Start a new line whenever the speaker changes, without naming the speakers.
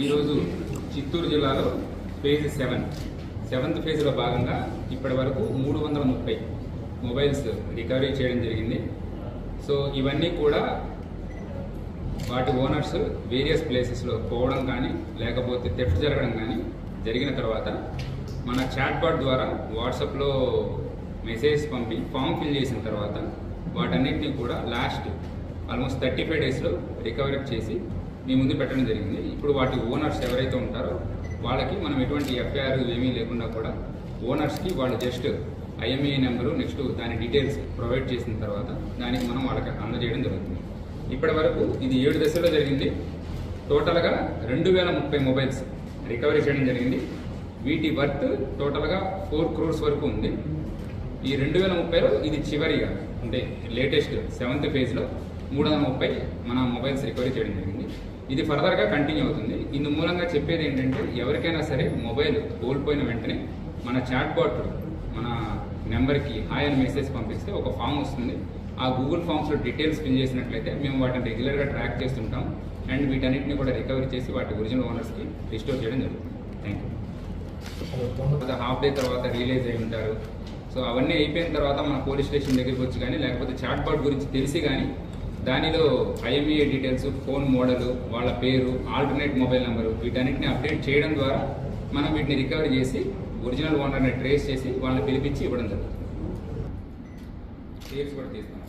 ఈరోజు చిత్తూరు జిల్లాలో phase seven seventh ఫేజ్లో భాగంగా ఇప్పటి వరకు మూడు వందల ముప్పై మొబైల్స్ రికవరీ చేయడం జరిగింది. సో ఇవన్నీ కూడా వాటి ఓనర్స్ వేరియస్ ప్లేసెస్లో పోవడం కానీ లేకపోతే థెఫ్ట్ జరగడం కానీ జరిగిన తర్వాత మన చాట్బాట్ ద్వారా వాట్సాప్లో మెసేజ్ పంపి ఫామ్ ఫిల్ చేసిన తర్వాత వాటన్నిటిని కూడా లాస్ట్ ఆల్మోస్ట్ థర్టీ ఫైవ్ డేస్లో రికవరీ చేసి మీ ముందు పెట్టడం జరిగింది. ఇప్పుడు వాటి ఓనర్స్ ఎవరైతే ఉంటారో వాళ్ళకి మనం ఎటువంటి ఎఫ్ఐఆర్ ఏమీ లేకుండా కూడా ఓనర్స్కి వాళ్ళు జస్ట్ ఐఎంఈ నెంబరు నెక్స్ట్ దాని డీటెయిల్స్ ప్రొవైడ్ చేసిన తర్వాత దానికి మనం వాళ్ళకి అందజేయడం జరుగుతుంది. ఇప్పటి వరకు ఇది ఏడు దశల్లో జరిగింది. టోటల్గా రెండు వేల ముప్పై మొబైల్స్ రికవరీ చేయడం జరిగింది. వీటి వర్త్ టోటల్గా ఫోర్ క్రోర్స్ వరకు ఉంది. ఈ రెండు వేల ముప్పైలో ఇది చివరిగా అంటే లేటెస్ట్ సెవెంత్ ఫేజ్లో మూడు వందల ముప్పై మన మొబైల్స్ రికవరీ చేయడం జరిగింది. ఇది ఫర్దర్గా కంటిన్యూ అవుతుంది. ఇందు మూలంగా చెప్పేది ఏంటంటే ఎవరికైనా సరే మొబైల్ కోల్పోయిన వెంటనే మన చాట్ బాట్ మన నెంబర్కి హాయ్ అని మెసేజ్ పంపిస్తే ఒక ఫామ్ వస్తుంది. ఆ గూగుల్ ఫామ్స్లో డీటెయిల్స్ ఫిల్ చేసినట్లయితే మేము వాటిని రెగ్యులర్గా ట్రాక్ చేస్తుంటాం. అండ్ వీటన్నిటిని కూడా రికవరీ చేసి వాటి ఒరిజినల్ ఓనర్స్కి రిస్టోర్ చేయడం జరుగుతుంది. థ్యాంక్ యూ హాఫ్ డే తర్వాత రియలైజ్ అయి ఉంటారు. సో అవన్నీ అయిపోయిన తర్వాత మన పోలీస్ స్టేషన్ దగ్గరికి వచ్చి కానీ లేకపోతే చాట్ బాట్ గురించి తెలిసి కానీ దానిలో ఐఎంఈఏ డీటెయిల్స్ ఫోన్ మోడల్ వాళ్ళ పేరు ఆల్టర్నేట్ మొబైల్ నెంబరు వీటన్నిటిని అప్డేట్ చేయడం ద్వారా మనం వీటిని రికవరీ చేసి ఒరిజినల్ ఓనర్ని ట్రేస్ చేసి వాళ్ళని పిలిపించి ఇవ్వడం జరుగుతుంది. కూడా తీస్తాం